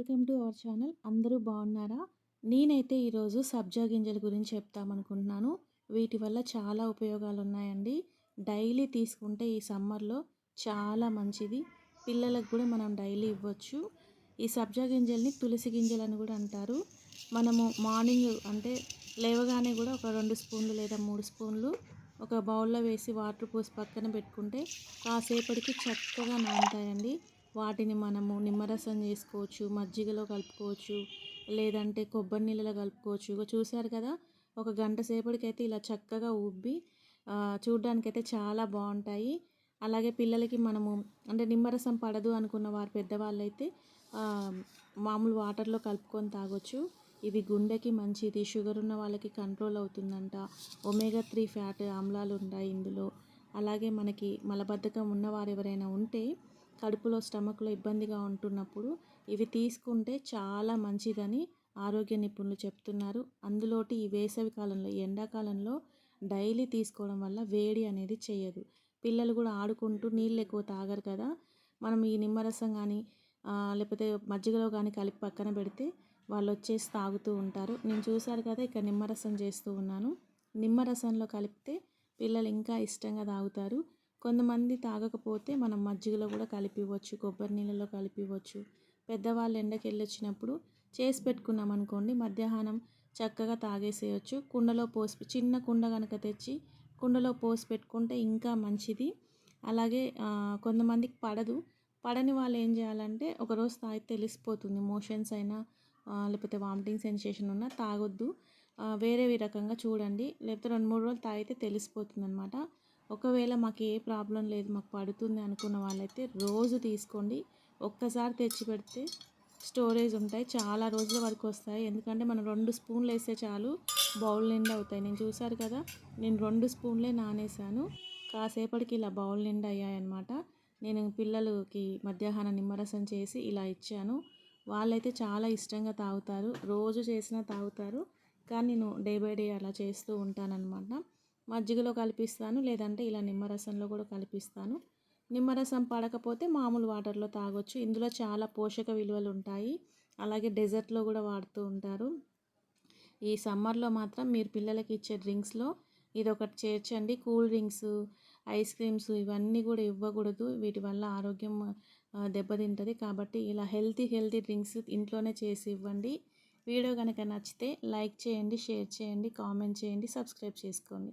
Welcome to our channel. అందరూ బాగున్నారా? నేనైతే ఈరోజు సబ్జా గింజల గురించి చెప్తామనుకుంటున్నాను వీటి వల్ల చాలా ఉపయోగాలు ఉన్నాయండి డైలీ తీసుకుంటే ఈ సమ్మర్లో చాలా మంచిది. పిల్లలకు కూడా మనం డైలీ ఇవ్వచ్చు. ఈ సబ్జా గింజల్ని తులసి గింజలు అని కూడా అంటారు. మనము మార్నింగ్ అంటే లేవగానే కూడా ఒక రెండు స్పూన్లు లేదా మూడు స్పూన్లు ఒక బౌల్లో వేసి వాటర్ పోసి పక్కన పెట్టుకుంటే కాసేపటికి చక్కగా నానుతాయండి. వాటిని మనము నిమ్మరసం చేసుకోవచ్చు మజ్జిగలో కలుపుకోవచ్చు లేదంటే కొబ్బరి నీళ్ళలో కలుపుకోవచ్చు. చూశారు చూసారు కదా ఒక గంట సేపటికైతే ఇలా చక్కగా ఉబ్బి చూడ్డానికైతే చాలా బాగుంటాయి. అలాగే పిల్లలకి మనము అంటే నిమ్మరసం పడదు అనుకున్న వారు పెద్దవాళ్ళు అయితే మామూలు వాటర్లో కలుపుకొని తాగొచ్చు. ఇవి గుండెకి మంచిది షుగర్ ఉన్న వాళ్ళకి కంట్రోల్ అవుతుందంట. ఒమేగా త్రీ ఫ్యాట్ ఆమ్లాలు ఉంటాయి ఇందులో. అలాగే మనకి మలబద్ధకం ఉన్నవారు ఎవరైనా ఉంటే కడుపులో స్టమక్లో ఇబ్బందిగా ఉంటున్నప్పుడు ఇవి తీసుకుంటే చాలా మంచిదని ఆరోగ్య నిపుణులు చెప్తున్నారు. అందులోటి ఈ వేసవి కాలంలో ఎండాకాలంలో డైలీ తీసుకోవడం వల్ల వేడి అనేది చేయదు. పిల్లలు కూడా ఆడుకుంటూ నీళ్ళు ఎక్కువ తాగరు కదా. మనం ఈ నిమ్మరసం కానీ లేకపోతే మజ్జిగలో కానీ కలిపి పక్కన పెడితే వాళ్ళు వచ్చేసి తాగుతూ ఉంటారు. నేను చూశారు కదా ఇక్కడ నిమ్మరసం చేస్తూ ఉన్నాను. నిమ్మరసంలో కలిపితే పిల్లలు ఇంకా ఇష్టంగా తాగుతారు. కొంతమంది తాగకపోతే మనం మజ్జిగలో కూడా కలిపివ్వచ్చు కొబ్బరి నీళ్ళలో కలిపివ్వచ్చు. పెద్దవాళ్ళు ఎండకి వెళ్ళొచ్చినప్పుడు చేసి పెట్టుకున్నాం అనుకోండి మధ్యాహ్నం చక్కగా తాగేసేయచ్చు. కుండలో పోసి చిన్న కుండ కనుక తెచ్చి కుండలో పోసి పెట్టుకుంటే ఇంకా మంచిది. అలాగే కొంతమందికి పడదు. పడని వాళ్ళు ఏం చేయాలంటే ఒకరోజు తాగి తెలిసిపోతుంది. మోషన్స్ అయినా లేకపోతే వామిటింగ్ సెన్సేషన్ ఉన్నా తాగొద్దు. వేరే రకంగా చూడండి. లేకపోతే రెండు మూడు రోజులు తాగితే తెలిసిపోతుంది అనమాట ఒకవేళ మాకు ఏ ప్రాబ్లం లేదు మాకు పడుతుంది అనుకున్న వాళ్ళైతే రోజు తీసుకోండి. ఒక్కసారి తెచ్చి పెడితే స్టోరేజ్ ఉంటాయి. చాలా రోజుల వరకు వస్తాయి. ఎందుకంటే మనం రెండు స్పూన్లు వేస్తే చాలు బౌల్ నిండా అవుతాయి. నేను చూశారు కదా నేను రెండు స్పూన్లే నానేసాను కాసేపటికి ఇలా బౌల్ నిండా అయ్యాయన్నమాట. నేను పిల్లలకి మధ్యాహ్నం నిమ్మరసం చేసి ఇలా ఇచ్చాను. వాళ్ళైతే చాలా ఇష్టంగా తాగుతారు. రోజు చేసినా తాగుతారు. కానీ నేను డే బై డే అలా చేస్తూ ఉంటానన్నమాట. మజ్జిగలో కలిపిస్తాను లేదంటే ఇలా నిమ్మరసంలో కూడా కలిపిస్తాను. నిమ్మరసం పడకపోతే మామూలు వాటర్లో తాగొచ్చు. ఇందులో చాలా పోషక విలువలు ఉంటాయి. అలాగే డెజర్ట్లో కూడా వాడుతూ ఉంటారు. ఈ సమ్మర్లో మాత్రం మీరు పిల్లలకి ఇచ్చే డ్రింక్స్లో ఇది ఒకటి చేర్చండి. కూల్ డ్రింక్స్ ఐస్ క్రీమ్స్ ఇవన్నీ కూడా ఇవ్వకూడదు. వీటి వల్ల ఆరోగ్యం దెబ్బతింటుంది. కాబట్టి ఇలా హెల్తీ హెల్తీ డ్రింక్స్ ఇంట్లోనే చేసి ఇవ్వండి. వీడియో కనుక నచ్చితే లైక్ చేయండి షేర్ చేయండి కామెంట్ చేయండి సబ్స్క్రైబ్ చేసుకోండి.